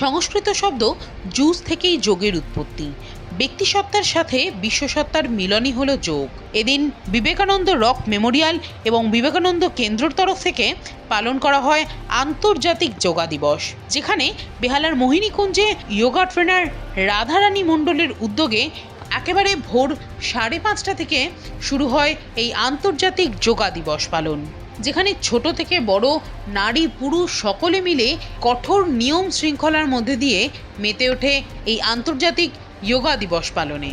সংস্কৃত শব্দ জুস থেকেই যোগের উৎপত্তি। ব্যক্তিসত্তার সাথে বিশ্বসত্তার মিলনই হলো যোগ। এদিন বিবেকানন্দ রক মেমোরিয়াল এবং বিবেকানন্দ কেন্দ্রর তরফ থেকে পালন করা হয় আন্তর্জাতিক যোগা দিবস, যেখানে বেহালার মোহিনীকুঞ্জে যোগা ট্রেনার রাধারানী মণ্ডলের উদ্যোগে একেবারে ভোর সাড়ে পাঁচটা থেকে শুরু হয় এই আন্তর্জাতিক যোগা দিবস পালন। যেখানে ছোট থেকে বড় নারী পুরুষ সকলে মিলে কঠোর নিয়ম শৃঙ্খলার মধ্যে দিয়ে মেতে ওঠে এই আন্তর্জাতিক যোগা দিবস পালনে।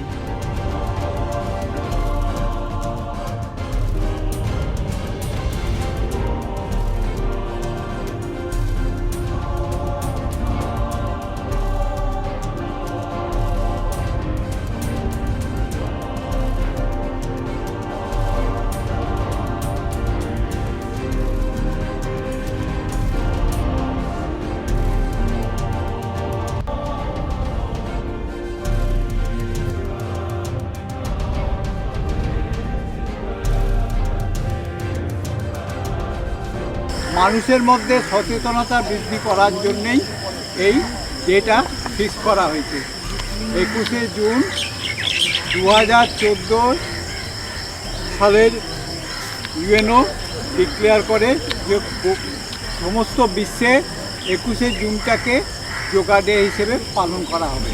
মানুষের মধ্যে সচেতনতা বৃদ্ধি করার জন্যেই এই ডেটা ফিক্স করা হয়েছে। একুশে জুন দু হাজার চোদ্দ সালের ইউএনও ডিক্লেয়ার করে যে সমস্ত বিশ্বে একুশে জুনটাকে যোগা ডে হিসেবে পালন করা হবে।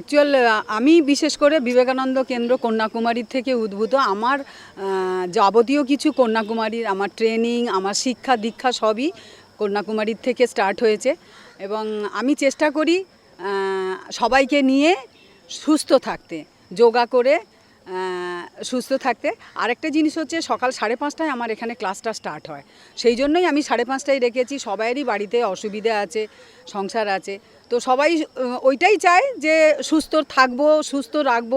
অ্যাকচুয়াল আমি বিশেষ করে বিবেকানন্দ কেন্দ্র কন্যাকুমারীর থেকে উদ্ভূত। আমার যাবতীয় কিছু কন্যাকুমারীর, আমার ট্রেনিং আমার শিক্ষা, দীক্ষা সবই কন্যাকুমারীর থেকে স্টার্ট হয়েছে। এবং আমি চেষ্টা করি সবাইকে নিয়ে সুস্থ থাকতে, যোগা করে সুস্থ থাকতে। আরেকটা জিনিস হচ্ছে সকাল সাড়ে পাঁচটায় আমার এখানে ক্লাসটা স্টার্ট হয়। সেই জন্যই আমি সাড়ে পাঁচটায় রেখেছি, সবাইয়েরই বাড়িতে অসুবিধা আছে, সংসার আছে। তো সবাই ওইটাই চায় যে সুস্থ থাকব, সুস্থ রাখব,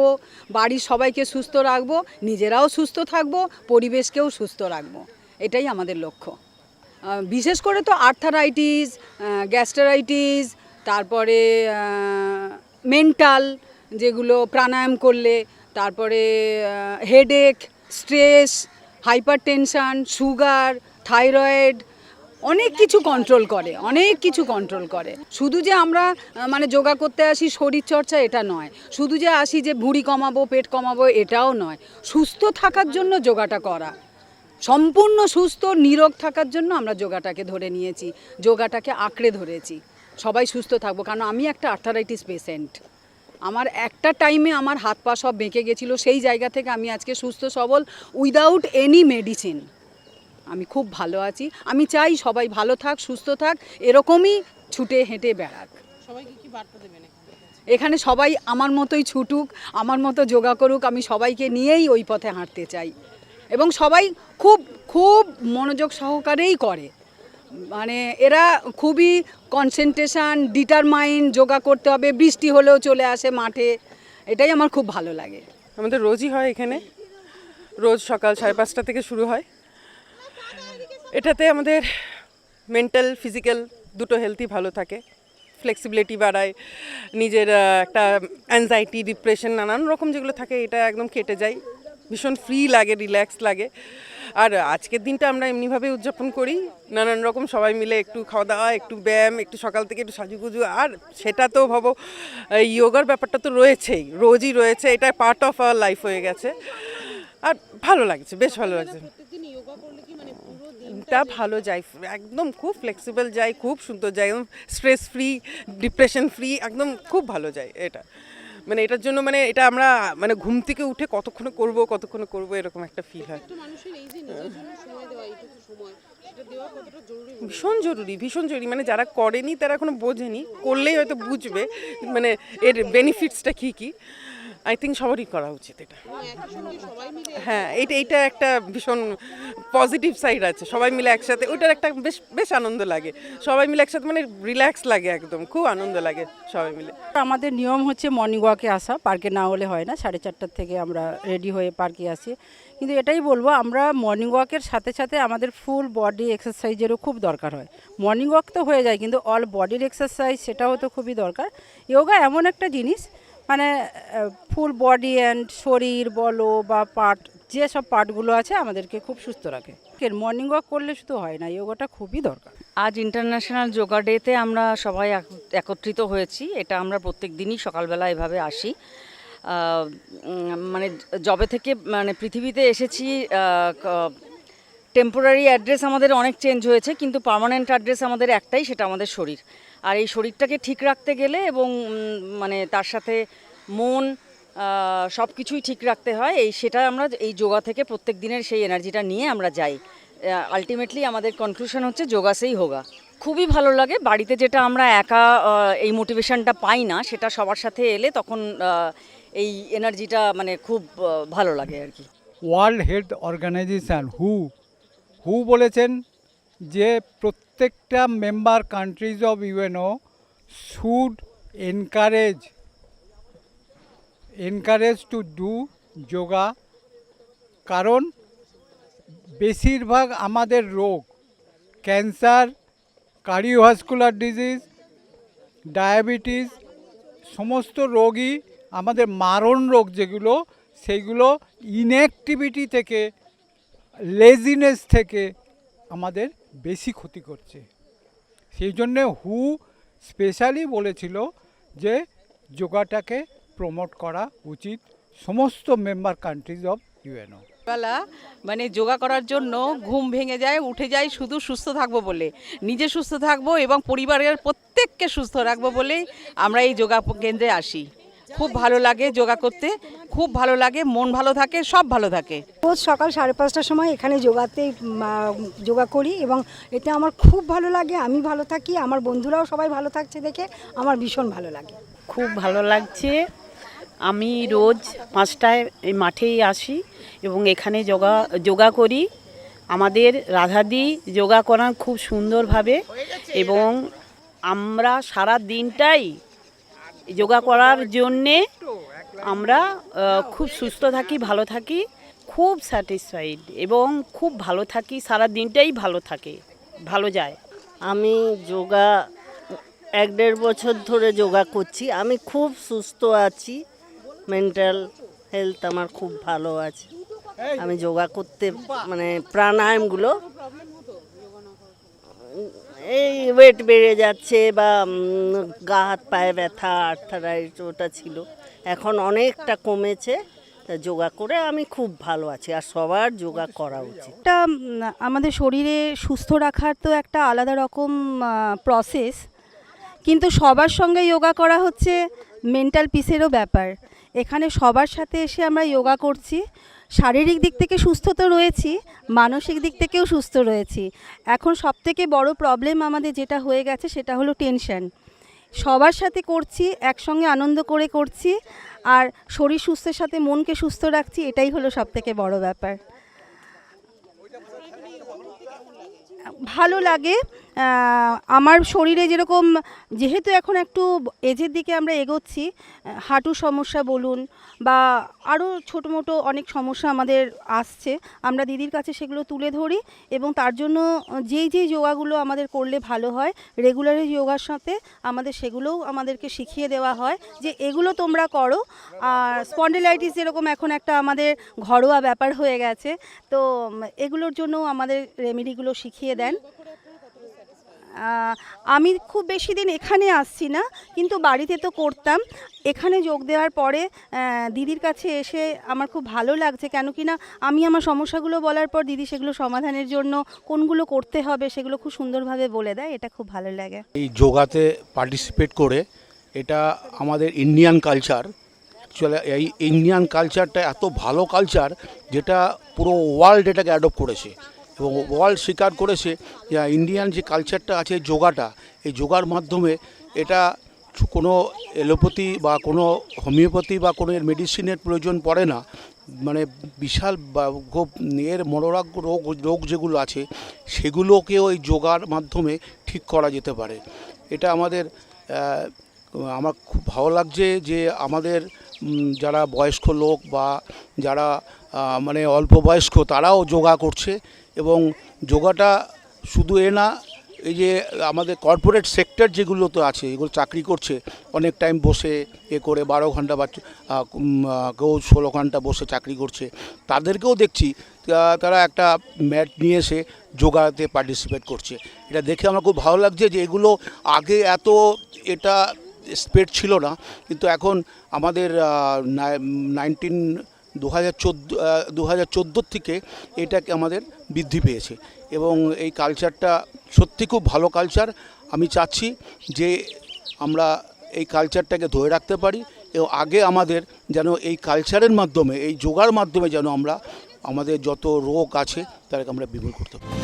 বাড়ির সবাইকে সুস্থ রাখব, নিজেরাও সুস্থ থাকব, পরিবেশকেও সুস্থ রাখব। এটাই আমাদের লক্ষ্য। বিশেষ করে তো আর্থারাইটিস গ্যাস্টারাইটিস, তারপরে মেন্টাল যেগুলো প্রাণায়াম করলে তারপরে headache stress hyper tension sugar thyroid অনেক কিছু কন্ট্রোল করে, অনেক কিছু কন্ট্রোল করে। শুধু যে আমরা মানে যোগা করতে আসি শরীর চর্চা এটা নয়। শুধু যে আসি যে ভুঁড়ি কমাবো, পেট কমাবো, এটাও নয়। সুস্থ থাকার জন্য যোগাটা করা। সম্পূর্ণ সুস্থ, নিরোগ থাকার জন্য আমরা যোগাটাকে ধরে নিয়েছি। যোগাটাকে আঁকড়ে ধরেছি। সবাই সুস্থ থাকব, কারণ আমি একটা আর্থারাইটিস পেশেন্ট আমার একটা টাইমে আমার হাত পা সব বেঁকে গেছিল সেই জায়গা থেকে আমি আজকে সুস্থ সবল উইদাউট এনি মেডিসিন আমি খুব ভালো আছি। আমি চাই সবাই ভালো থাক সুস্থ থাক এরকমই ছুটে হেঁটে বেড়াক। সবাইকে কি বার্তা দেবেন এখানে সবাই আমার মতোই ছুটুক আমার মতো যোগা করুক আমি সবাইকে নিয়েই ওই পথে হাঁটতে চাই। এবং সবাই খুব খুব মনোযোগ সহকারেই করে। মানে এরা খুবই কনসেন্ট্রেশন ডিটারমাইন্ড যোগা করতে হবে, বৃষ্টি হলেও চলে আসে মাঠে। এটাই আমার খুব ভালো লাগে। আমাদের রোজই হয় এখানে। রোজ সকাল সাড়ে পাঁচটা থেকে শুরু হয়। এটাতে আমাদের মেন্টাল ফিজিক্যাল দুটো হেলথই ভালো থাকে। ফ্লেক্সিবিলিটি বাড়ায়। নিজের একটা অ্যাংজাইটি ডিপ্রেশন নানান রকম যেগুলো থাকে, এটা একদম কেটে যায়। ভীষণ ফ্রি লাগে রিল্যাক্স লাগে। আর আজকের দিনটা আমরা এমনিভাবে উদযাপন করি। নানান রকম সবাই মিলে একটু খাওয়া দাওয়া একটু ব্যায়াম একটু সকাল থেকে একটু সাজুগুজু আর সেটা তো ভাবো ইয়োগার ব্যাপারটা তো রয়েছেই রোজই রয়েছে এটা পার্ট অফ আওয়ার লাইফ হয়ে গেছে। আর ভালো লাগছে বেশ ভালো লাগছে। টা ভালো যায় একদম খুব ফ্লেক্সিবল যায় খুব সুন্দর যায় একদম স্ট্রেস ফ্রি ডিপ্রেশন ফ্রি একদম খুব ভালো যায় এটা। মানে এটার জন্য মানে এটা আমরা মানে ঘুম থেকে উঠে কতক্ষণ করব কতক্ষণ করব এরকম একটা ফিল হয়। ভীষণ জরুরি ভীষণ জরুরি। মানে যারা করেনি তারা এখনও বোঝেনি করলেই হয়তো বুঝবে মানে এর বেনিফিটসটা কী কী। আই থিঙ্ক সবারই করা উচিত এটা। হ্যাঁ এইটা এইটা একটা ভীষণ পজিটিভ সাইড আছে। সবাই মিলে একসাথে ওটার একটা বেশ বেশ আনন্দ লাগে। সবাই মিলে একসাথে মানে রিল্যাক্স লাগে একদম। খুব আনন্দ লাগে সবাই মিলে। আমাদের নিয়ম হচ্ছে মর্নিং ওয়াকে আসা। পার্কে না হলে হয় না। সাড়ে চারটার থেকে আমরা রেডি হয়ে পার্কে আসি। কিন্তু এটাই বলব আমরা মর্নিং ওয়াকের সাথে সাথে আমাদের ফুল বডি এক্সারসাইজেরও খুব দরকার হয়। মর্নিং ওয়াক তো হয়ে যায় কিন্তু অল বডির এক্সারসাইজ সেটাও তো খুবই দরকার। যোগা এমন একটা জিনিস মানে ফুল বডি অ্যান্ড শরীর বলো বা পার্ট যে সব পার্টগুলো আছে আমাদেরকে খুব সুস্থ রাখে। মর্নিং ওয়াক করলে শুধু হয় না যোগাটা খুবই দরকার। আজ ইন্টারন্যাশনাল যোগা ডেতে আমরা সবাই একত্রিত হয়েছি, এটা আমরা প্রত্যেক দিনই সকালবেলা এভাবে আসি। মানে জবে থেকে মানে পৃথিবীতে এসেছি টেম্পোরারি অ্যাড্রেস আমাদের অনেক চেঞ্জ হয়েছে, কিন্তু পার্মানেন্ট অ্যাড্রেস আমাদের একটাই, সেটা আমাদের শরীর। আর এই শরীরটাকে ঠিক রাখতে গেলে এবং মানে তার সাথে মন সব কিছুই ঠিক রাখতে হয়, এই সেটা আমরা এই যোগা থেকে প্রত্যেক দিনের সেই এনার্জিটা নিয়ে আমরা যাই। আলটিমেটলি আমাদের কনক্লুশন হচ্ছে যোগাসেই হোগা। খুবই ভালো লাগে, বাড়িতে যেটা আমরা একা এই মোটিভেশনটা পাই না, সেটা সবার সাথে এলে তখন এই এনার্জিটা মানে খুব ভালো লাগে আর কি। ওয়ার্ল্ড হেলথ অর্গানাইজেশান হু হু বলেছেন যে প্রত্যেকটা member countries of UNO should encourage encourage to do yoga কারণ বেশিরভাগ আমাদের রোগ ক্যান্সার কার্ডিওভাস্কুলার ডিজিজ ডায়াবেটিস সমস্ত রোগই আমাদের মারণ রোগ যেগুলো, সেইগুলো ইনঅ্যাক্টিভিটি থেকে লেজিনেস থেকে আমাদের বেশি ক্ষতি করছে। সেই জন্যে হু স্পেশালি বলেছিল যে যোগাটাকে প্রমোট করা উচিত সমস্ত মেম্বার কান্ট্রিজ অফ ইউএনও বেলা মানে যোগা করার জন্য ঘুম ভেঙে যায়, উঠে যায়, শুধু সুস্থ থাকব বলে। নিজে সুস্থ থাকব এবং পরিবারের প্রত্যেককে সুস্থ রাখব বলেই আমরা এই যোগা কেন্দ্রে আসি। খুব ভালো লাগে যোগা করতে। খুব ভালো লাগে মন ভালো থাকে সব ভালো থাকে। রোজ সকাল সাড়ে পাঁচটার সময় এখানে যোগাতে যোগা করি এবং এতে আমার খুব ভালো লাগে আমি ভালো থাকি আমার বন্ধুরাও সবাই ভালো থাকছে দেখে আমার ভীষণ ভালো লাগে। খুব ভালো লাগছে। আমি রোজ পাঁচটায় এই মাঠেই আসি এবং এখানে যোগা যোগা করি। আমাদের রাধাদি যোগা করান খুব সুন্দরভাবে এবং আমরা সারা দিনটাই যোগা করার জন্যে আমরা খুব সুস্থ থাকি, ভালো থাকি, খুব স্যাটিসফাইড এবং খুব ভালো থাকি, সারা দিনটাই ভালো থাকে, ভালো যায়। আমি যোগা, এক দেড় বছর ধরে যোগা করছি। আমি খুব সুস্থ আছি মেন্টাল হেলথ আমার খুব ভালো আছে। আমি যোগা করতে মানে প্রাণায়ামগুলো এই ওয়েট বেড়ে যাচ্ছে বা গা হাত পায়ে ব্যথা আর্থারাইট ওটা ছিল। এখন অনেকটা কমেছে, তা যোগা করে আমি খুব ভালো আছি, আর সবার যোগা করা উচিত। একটা আমাদের শরীরে সুস্থ রাখার তো একটা আলাদা রকম প্রসেস কিন্তু সবার সঙ্গে যোগা করা হচ্ছে মেন্টাল পিসেরও ব্যাপার। এখানে সবার সাথে এসে আমরা যোগা করছি শারীরিক দিক থেকে সুস্থ তো রয়েছি, মানসিক দিক থেকেও সুস্থ রয়েছি। এখন সবথেকে বড় প্রবলেম আমাদের যেটা হয়ে গেছে সেটা হলো টেনশন সবার সাথে করছি, একসঙ্গে আনন্দ করে করছি, আর শরীর সুস্থের সাথে মনকে সুস্থ রাখছি, এটাই হলো সবথেকে বড় ব্যাপার। ভালো লাগে আমার শরীরে যেরকম, যেহেতু এখন একটু এজের দিকে আমরা এগোচ্ছি হাঁটুর সমস্যা বলুন বা আরও ছোটো মোটো অনেক সমস্যা আমাদের আসছে, আমরা দিদির কাছে সেগুলো তুলে ধরি এবং তার জন্য যেই যেই যোগাগুলো আমাদের করলে ভালো হয়, রেগুলারি যোগার সাথে আমাদের সেগুলোও আমাদেরকে শিখিয়ে দেওয়া হয় যে এগুলো তোমরা করো। আর স্পন্ডিলাইটিস যেরকম এখন একটা আমাদের ঘরোয়া ব্যাপার হয়ে গেছে, তো এগুলোর জন্য আমাদের রেমেডিগুলো শিখিয়ে দেন। আমি খুব বেশি দিন এখানে আসছি না, কিন্তু বাড়িতে তো করতাম। এখানে যোগ দেওয়ার পরে দিদির কাছে এসে আমার খুব ভালো লাগছে, কেন কি না আমি আমার সমস্যাগুলো বলার পর দিদি সেগুলো সমাধানের জন্য কোনগুলো করতে হবে সেগুলো খুব সুন্দরভাবে বলে দেয়, এটা খুব ভালো লাগে। এই যোগাতে পার্টিসিপেট করে, এটা আমাদের ইন্ডিয়ান কালচার অ্যাকচুয়ালি এই ইন্ডিয়ান কালচারটা এত ভালো কালচার যেটা পুরো ওয়ার্ল্ড এটাকে অ্যাডপ্ট করেছে। এবং ওয়ার্ল্ড স্বীকার করেছে যে ইন্ডিয়ান যে কালচারটা আছে, যোগাটা, এই যোগার মাধ্যমে এটা কোনো এলোপ্যাথি বা কোনো হোমিওপ্যাথি বা কোনো এর মেডিসিনের প্রয়োজন পড়ে না। মানে বিশাল এর মনোরাগ রোগ রোগ যেগুলো আছে, সেগুলোকেও এই যোগার মাধ্যমে ঠিক করা যেতে পারে। এটা আমাদের আমার খুব ভালো লাগছে যে আমাদের যারা বয়স্ক লোক বা যারা মানে অল্প বয়স্ক তারাও যোগা করছে। এবং যোগাটা শুধু এ না, এই যে আমাদের কর্পোরেট সেক্টর যেগুলো তো আছে, এগুলো চাকরি করছে, অনেক টাইম বসে এ করে বারো ঘণ্টা বা কেউ ষোলো ঘণ্টা বসে চাকরি করছে। তাদেরকেও দেখছি তারা একটা ম্যাট নিয়ে এসে যোগাতে পার্টিসিপেট করছে। এটা দেখে আমার খুব ভালো লাগছে যে এগুলো আগে এত এটা স্পেড ছিল না, কিন্তু এখন আমাদের নাইনটিন দু হাজার দু হাজার চোদ্দোর থেকে এটাকে আমাদের বৃদ্ধি পেয়েছে। এবং এই কালচারটা সত্যি খুব ভালো কালচার আমি চাচ্ছি যে আমরা এই কালচারটাকে ধরে রাখতে পারি এবং আগে আমাদের যেন এই কালচারের মাধ্যমে, এই যোগার মাধ্যমে যেন আমরা আমাদের যত রোগ আছে, তাদেরকে আমরা বিমূল করতে পারি।